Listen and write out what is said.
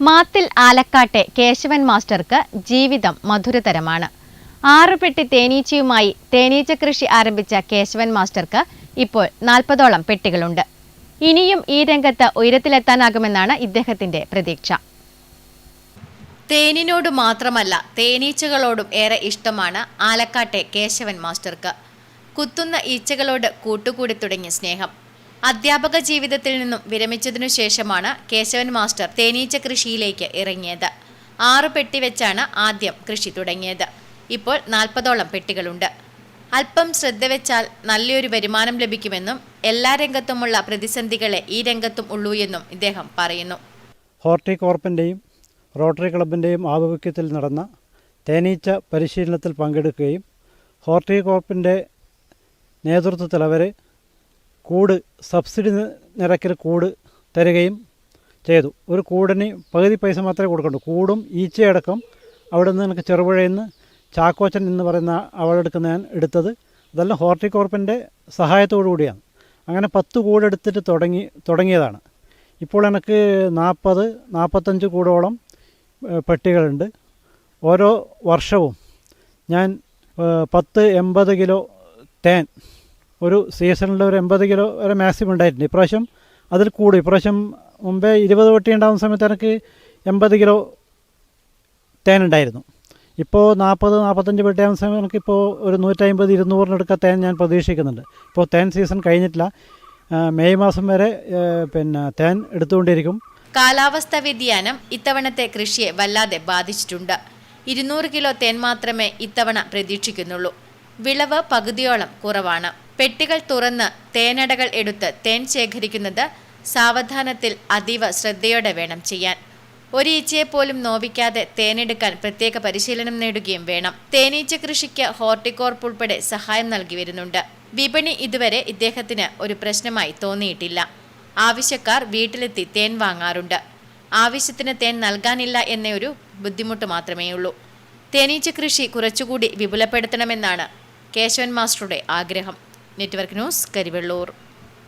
മാത്തിൽ ആലക്കാട്ടെ കേശവൻ മാസ്റ്റർക്ക് ജീവിതം മധുരതരമാണ്. ആറുപെട്ടി തേനീച്ചയുമായി തേനീച്ച കൃഷി ആരംഭിച്ച കേശവൻ മാസ്റ്റർക്ക് ഇപ്പോൾ നാൽപ്പതോളം പെട്ടികളുണ്ട്. ഇനിയും ഈ രംഗത്ത് ഉയരത്തിലെത്താനാകുമെന്നാണ് ഇദ്ദേഹത്തിന്റെ പ്രതീക്ഷ. തേനിനോട് മാത്രമല്ല തേനീച്ചകളോടും ഏറെ ഇഷ്ടമാണ് ആലക്കാട്ടെ കേശവൻ മാസ്റ്റർക്ക്. കുത്തുന്ന ഈച്ചകളോട് കൂട്ടുകൂടി തുടങ്ങിയ സ്നേഹം. അധ്യാപക ജീവിതത്തിൽ നിന്നും വിരമിച്ചതിനു ശേഷമാണ് കേശവൻ മാസ്റ്റർ തേനീച്ച കൃഷിയിലേക്ക് ഇറങ്ങിയത്. ആറു പെട്ടി വെച്ചാണ് ആദ്യം കൃഷി തുടങ്ങിയത്. ഇപ്പോൾ നാൽപ്പതോളം പെട്ടികളുണ്ട്. അല്പം ശ്രദ്ധ വെച്ചാൽ നല്ലൊരു വരുമാനം ലഭിക്കുമെന്നും എല്ലാ രംഗത്തുമുള്ള പ്രതിസന്ധികളെ ഈ രംഗത്തും ഉള്ളൂ എന്നും ഇദ്ദേഹം പറയുന്നു. ഹോർട്ടികോർപ്പിന്റെയും റോട്ടറി ക്ലബിന്റെയും ആഭിമുഖ്യത്തിൽ നടന്ന തേനീച്ച പരിശീലനത്തിൽ പങ്കെടുക്കുകയും ഹോർട്ടികോർപ്പിന്റെ നേതൃത്വത്തിൽ അവർ കൂട് സബ്സിഡി നിരക്കിൽ കൂട് തരികയും ചെയ്തു. ഒരു കൂടിന് പകുതി പൈസ മാത്രമേ കൊടുക്കണ്ടു. കൂടും ഈച്ചയടക്കം അവിടെ നിന്ന് എനിക്ക് ചെറുപുഴയിൽ നിന്ന് ചാക്കോച്ചൻ എന്ന് പറയുന്ന അവളെടുക്കുന്ന ഞാൻ എടുത്തത്. അതെല്ലാം ഹോർട്ടികോർപ്പിന്റെ സഹായത്തോടു കൂടിയാണ്. അങ്ങനെ പത്ത് കൂടെടുത്തിട്ട് തുടങ്ങി തുടങ്ങിയതാണ്. ഇപ്പോൾ എനിക്ക് നാൽപ്പത് നാൽപ്പത്തഞ്ച് കൂടോളം പട്ടികളുണ്ട്. ഓരോ വർഷവും ഞാൻ പത്ത് എൺപത് കിലോ തേൻ ഒരു സീസണിൽ ഒരു എൺപത് കിലോ വരെ മാക്സിമം ഉണ്ടായിട്ടുണ്ട്. ഇപ്രാവശ്യം അതിൽ കൂടും. ഇപ്രാവശ്യം മുമ്പേ ഇരുപത് വെട്ടി ഉണ്ടാകുന്ന സമയത്ത് എനിക്ക് എൺപത് കിലോ തേൻ ഉണ്ടായിരുന്നു. ഇപ്പോൾ നാൽപ്പത് നാൽപ്പത്തഞ്ച് പെട്ടിയാകുന്ന സമയം എനിക്കിപ്പോൾ ഒരു നൂറ്റമ്പത് ഇരുന്നൂറിനടുക്ക തേൻ ഞാൻ പ്രതീക്ഷിക്കുന്നുണ്ട്. ഇപ്പോൾ തേൻ സീസൺ കഴിഞ്ഞിട്ടില്ല. മെയ് മാസം വരെ പിന്നെ തേൻ എടുത്തുകൊണ്ടിരിക്കും. കാലാവസ്ഥാ വ്യതിയാനം ഇത്തവണത്തെ കൃഷിയെ വല്ലാതെ ബാധിച്ചിട്ടുണ്ട്. ഇരുന്നൂറ് കിലോ തേൻ മാത്രമേ ഇത്തവണ പ്രതീക്ഷിക്കുന്നുള്ളൂ. വിളവ് പകുതിയോളം കുറവാണ്. പെട്ടികൾ തുറന്ന് തേനടകൾ എടുത്ത് തേൻ ശേഖരിക്കുന്നത് സാവധാനത്തിൽ അതീവ ശ്രദ്ധയോടെ വേണം ചെയ്യാൻ. ഒരു ഈച്ചയെപ്പോലും നോവിക്കാതെ തേനെടുക്കാൻ പ്രത്യേക പരിശീലനം നേടുകയും വേണം. തേനീച്ച കൃഷിക്ക് ഹോർട്ടിക്കോർപ്പ് ഉൾപ്പെടെ സഹായം നൽകി വരുന്നുണ്ട്. വിപണി ഇതുവരെ ഇദ്ദേഹത്തിന് ഒരു പ്രശ്നമായി തോന്നിയിട്ടില്ല. ആവശ്യക്കാർ വീട്ടിലെത്തി തേൻ വാങ്ങാറുണ്ട്. ആവശ്യത്തിന് തേൻ നൽകാനില്ല എന്നൊരു ബുദ്ധിമുട്ട് ബുദ്ധിമുട്ട് മാത്രമേയുള്ളൂ. തേനീച്ച കൃഷി കുറച്ചുകൂടി വിപുലപ്പെടുത്തണമെന്നാണ് കേശവൻ മാസ്റ്ററുടെ ആഗ്രഹം. Network news Karivellur